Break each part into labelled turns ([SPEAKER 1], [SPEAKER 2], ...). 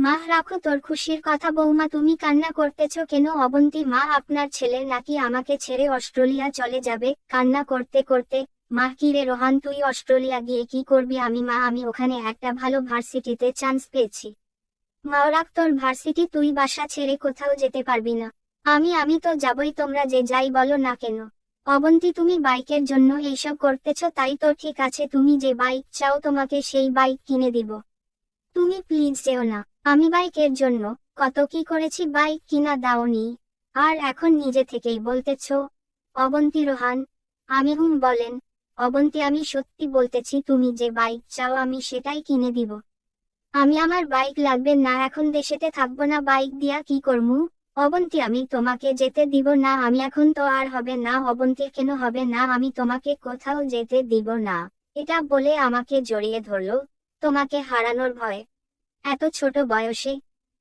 [SPEAKER 1] মা, রাখো, তোর খুশির কথা বৌমা, তুমি কান্না করতেছ কেন? অবন্তী মা, আপনার ছেলে নাকি আমাকে ছেড়ে অস্ট্রেলিয়া চলে যাবে? কান্না করতে করতে, মা, কি রে রোহান, তুই অস্ট্রেলিয়া গিয়ে কি করবি? আমি, মা, আমি ওখানে একটা ভালো ভার্সিটিতে চান্স পেয়েছি। মা মাওরাক তোর ভার্সিটি তুই বাসা ছেড়ে কোথাও যেতে পারবি না। আমি আমি তো যাবই, তোমরা যে যাই বলো না কেন। অবন্তী, তুমি বাইকের জন্য এইসব করতেছ, তাই তো ঠিক আছে, তুমি যে বাইক চাও, তোমাকে সেই বাইক কিনে দিব। তুমি প্লিজ যেও না। আমি বাইকের জন্য কত কি করেছি বাইক কিনা দাওনি। আর এখন নিজে থেকেই বলতেছ, অবন্তী রোহান, আমি হুম বলেন, অবন্তী আমি সত্যি বলতেছি তুমি যে বাইক চাও আমি সেটাই কিনে দিব। আমি আমার বাইক লাগবে না, এখন দেশেতে থাকব না বাইক দিয়া কি করমু? অবন্তী, আমি তোমাকে যেতে দিব না, আমি এখন তো আর হবে না, অবন্তী কেন হবে না, আমি তোমাকে কোথাও যেতে দিব না। এটা বলে আমাকে জড়িয়ে ধরলো। তোমাকে হারানোর ভয়। এত ছোট বয়সে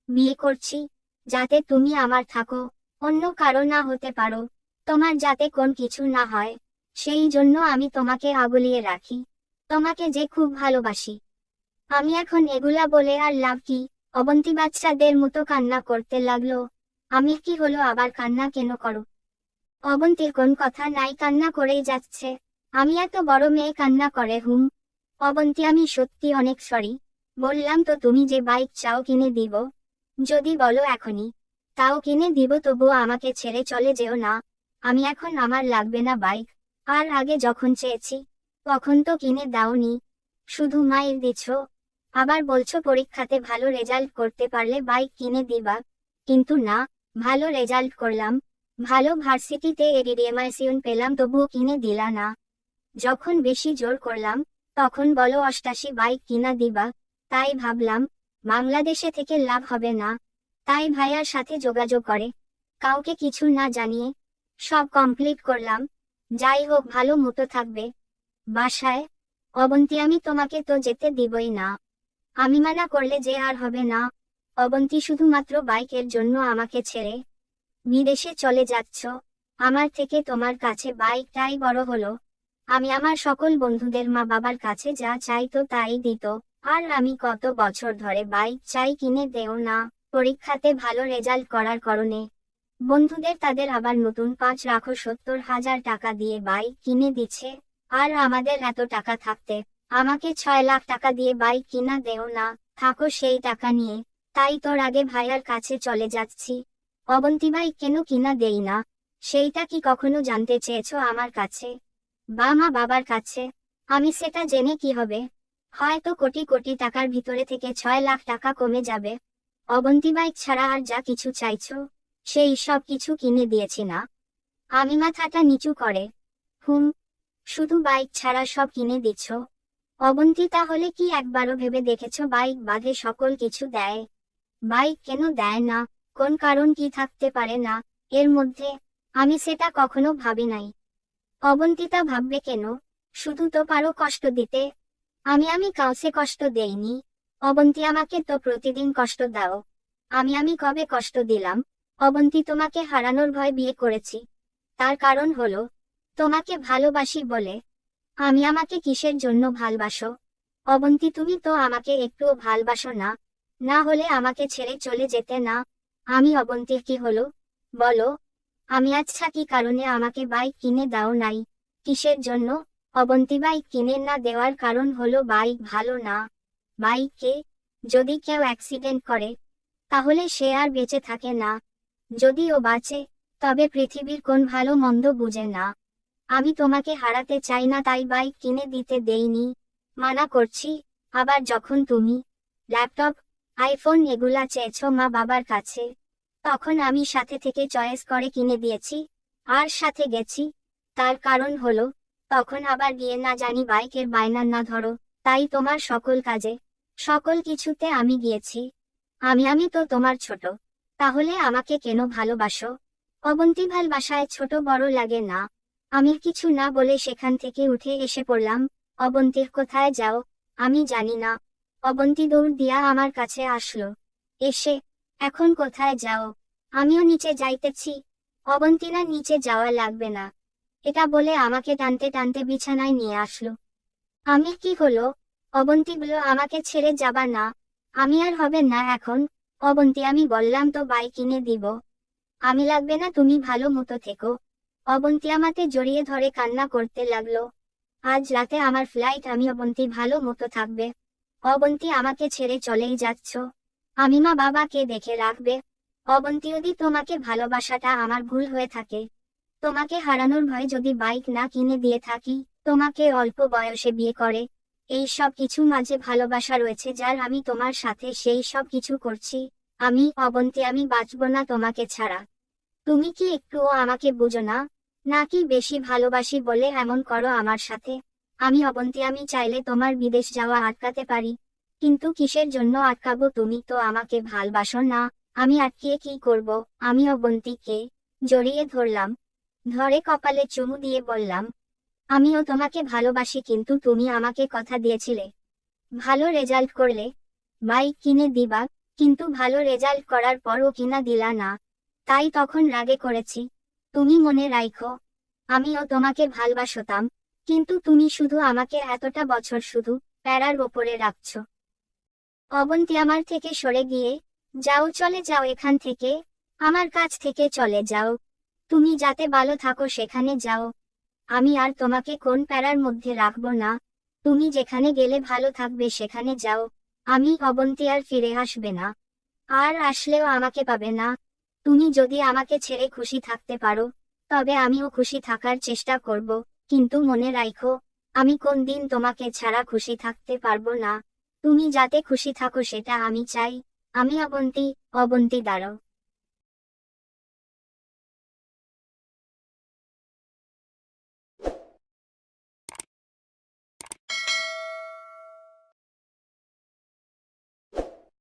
[SPEAKER 1] বিয়ে করছি, যাতে তুমি আমার থাকো, অন্য কারও না হতে পারো। তোমার যাতে কোন কিছু না হয়, সেই জন্য আমি তোমাকে আগলিয়ে রাখি। তোমাকে যে খুব ভালোবাসি। আমি এখন এগুলা বলে আর লাভ কি? অবন্তী বাচ্চাদের মতো কান্না করতে লাগল। আমি কি হলো আবার কান্না কেন করো? অবন্তীর কোন কথা নাই কান্না করেই যাচ্ছে। আমি এত বড় মেয়ে কান্না করে হুম অবন্তী, আমি সত্যি অনেক সরি বললাম, তো তুমি যে বাইক চাও কিনে দিব? যদি বলো এখনই। তাও কিনে দিব, তবুও আমাকে ছেড়ে চলে যেও না। আমি এখন, আমার লাগবে না বাইক আর আগে যখন চেয়েছি, তখন তো কিনে দাওনি। শুধু মায়ের দিচ্ছ। আবার বলছো, পরীক্ষাতে ভালো রেজাল্ট করতে পারলে বাইক কিনে দিবা। কিন্তু না, ভালো রেজাল্ট করলাম। ভালো ভার্সিটিতে এডিডিএমআইসিউন পেলাম, তবুও কিনে দিলা না। যখন বেশি জোর করলাম তখন বলো অষ্টাশি বাইক কিনা দিবা। তাই ভাবলাম, বাংলাদেশে থেকে লাভ হবে না। তাই ভাইয়ার সাথে যোগাযোগ করে। কাউকে কিছু না জানিয়ে সব কমপ্লিট করলাম। যাই হোক, ভালো মতো থাকবে। বাসায়, অবন্তী, আমি তোমাকে তো যেতে দিবই না। আমি মানা করলে যে আর হবে না। অবন্তী, শুধুমাত্র বাইকের জন্য আমাকে ছেড়ে বিদেশে চলে যাচ্ছ। আমার থেকে তোমার কাছে বাইকটাই বড় হলো। আমি আমার সকল বন্ধুদের মা বাবার কাছে যা চাইতো তাই দিত আর আমি কত বছর ধরে বাইক চাই কিনে দেও না। পরীক্ষাতে ভালো রেজাল্ট করার কারণে। বন্ধুদের তাদের আবার নতুন পাঁচ রাখো সত্তর হাজার টাকা দিয়ে বাইক কিনে দিচ্ছে। আর আমাদের এত টাকা থাকতে, আমাকে ছয় লাখ টাকা দিয়ে বাইক কিনা দেও না। থাকো সেই টাকা নিয়ে। তাই তোর আগে ভাইয়ার কাছে চলে যাচ্ছি। অবন্তী ভাই, কেন কিনা দেই না? সেইটা কি কখনো জানতে চেয়েছো আমার কাছে? বা মা বাবার কাছে। আমি সেটা জেনে কি হবে? হয়তো কোটি কোটি টাকার ভিতরে থেকে ছয় লাখ টাকা কমে যাবে। অবন্তী বাইক ছাড়া আর যা কিছু চাইছো, সেই সব কিছু কিনে দিয়েছি না। আমি মাথাটা নিচু করে। হুম, শুধু বাইক ছাড়া সব কিনে দিচ্ছ। অবন্তি তাহলে কি একবারও ভেবে দেখেছ বাইক বাঁধে সকল কিছু দেয়? বাইক কেন দেয় না? কোন কারণ কি থাকতে পারে না? এর মধ্যে আমি সেটা কখনো ভাবি নাই। অবন্তিতা ভাববে কেন? শুধু তো পারো কষ্ট দিতে। আমি আমি কাউকে কষ্ট দেইনি। অবন্তী, আমাকে তো প্রতিদিন কষ্ট দাও। আমি আমি কবে কষ্ট দিলাম? অবন্তি, তোমাকে হারানোর ভয় বিয়ে করেছি। তার কারণ হলো, তোমাকে ভালোবাসি বলে। আমি, আমাকে কিসের জন্য ভালবাসো? অবন্তী, তুমি তো আমাকে একটুও ভালবাসো না। না হলে আমাকে ছেড়ে চলে যেতে না। আমি, অবন্তীর কি হলো? বলো। আমি আচ্ছা কি কারণে আমাকে বাইক কিনে দাও নাই? কিসের জন্য? অবন্তী বাইক কিনে না দেওয়ার কারণ হলো বাইক ভালো না। বাইকে যদি কেউ অ্যাক্সিডেন্ট করে, তাহলে সে আর বেঁচে থাকে না। যদি ও বাঁচে, তবে পৃথিবীর কোন ভালো মন্দ বুঝে না। আমি তোমাকে হারাতে চাই না, তাই বাইক কিনে দিতে দেইনি। মানা করছি, আবার যখন তুমি ল্যাপটপ আইফোন এগুলা চেয়েছ মা বাবার কাছে। তখন আমি সাথে থেকে চয়েস করে কিনে দিয়েছি, আর সাথে গেছি। তার কারণ হলো, তখন আবার গিয়ে না জানি বাইকের বায়না না ধরো, তাই তোমার সকল কাজে, সকল কিছুতে আমি গিয়েছি। আমি আমি তো তোমার ছোট, তাহলে আমাকে কেন ভালোবাসো? অবন্তী ভালবাসায় ছোট বড় লাগে না। আমি কিছু না বলে সেখান থেকে উঠে এসে পড়লাম, অবন্তীর কোথায় যাও, আমি জানি না। অবন্তী দৌড় দিয়া আমার কাছে আসলো। এসে, এখন কোথায় যাও? আমিও নিচে যাইতেছি। অবন্তীরা নিচে যাওয়া লাগবে না। এটা বলে আমাকে টানতে টানতে বিছানায় নিয়ে আসলো। আমি কি হলো? অবন্তী বলল, আমাকে ছেড়ে যাবা না। আমি আর হবে না এখন। অবন্তী, আমি বললাম, তো বাইক কিনে দিব। আমি লাগবে না, তুমি ভালো মতো থেকো। অবন্তী আমাকে জড়িয়ে ধরে কান্না করতে লাগল। আজ রাতে আমার ফ্লাইট আমি অবন্তী ভালো মতো থাকবে। অবন্তী, আমাকে ছেড়ে চলেই যাচ্ছ। আমি মা বাবাকে দেখে রাখবে। অবন্তী যদি তোমাকে ভালোবাসাটা আমার ভুল হয়ে থাকে। তোমাকে হারানোর ভয়ে যদি বাইক না কিনে দিয়ে থাকি, তোমাকে অল্প বয়সে বিয়ে করে। এই সব কিছু মাঝে ভালোবাসা রয়েছে যার আমি তোমার সাথে সেই সব কিছু করছি। আমি অবন্তী, আমি বাঁচব না তোমাকে ছাড়া। তুমি কি একটুও আমাকে বুঝো না? নাকি বেশি ভালোবাসি বলে এমন করো আমার সাথে? আমি অবন্তী, আমি চাইলে তোমার বিদেশ যাওয়া আটকাতে পারি। কিন্তু কিসের জন্য আটকাবো তুমি তো আমাকে ভালবাসো না? আমি আটকিয়ে কি করব? আমি অবন্তীকে জড়িয়ে ধরলাম। ধরে কপালে চুমু দিয়ে বললাম, আমিও তোমাকে ভালোবাসি কিন্তু তুমি আমাকে কথা দিয়েছিলে। ভালো রেজাল্ট করলে। বাইক কিনে দিবা, কিন্তু ভালো রেজাল্ট করার পরও কিনা দিলা না। তাই তখন রাগে করেছি। তুমি মনে রাখো আমিও তোমাকে ভালবাসতাম, কিন্তু তুমি শুধু আমাকে এতটা বছর শুধু প্যারার ওপরে রাখছ। অবন্তী আমার থেকে সরে গিয়ে যাও, চলে যাও এখান থেকে। আমার কাছ থেকে চলে যাও। তুমি যাতে ভালো থাকো সেখানে যাও। আমি আর তোমাকে কোন প্যারার মধ্যে রাখব না। তুমি যেখানে গেলে ভালো থাকবে সেখানে যাও। আমি অবন্তী আর ফিরে আসবে না। আর আসলেও আমাকে পাবে না। তুমি যদি আমাকে ছেড়ে খুশি থাকতে পারো, তবে আমিও খুশি থাকার চেষ্টা করব। কিন্তু মনে রাখো, আমি কোন দিন তোমাকে ছাড়া খুশি থাকতে পারব না। তুমি যাতে খুশি থাকো সেটা আমি চাই। আমি অবন্তী অবন্তী দাঁড়াও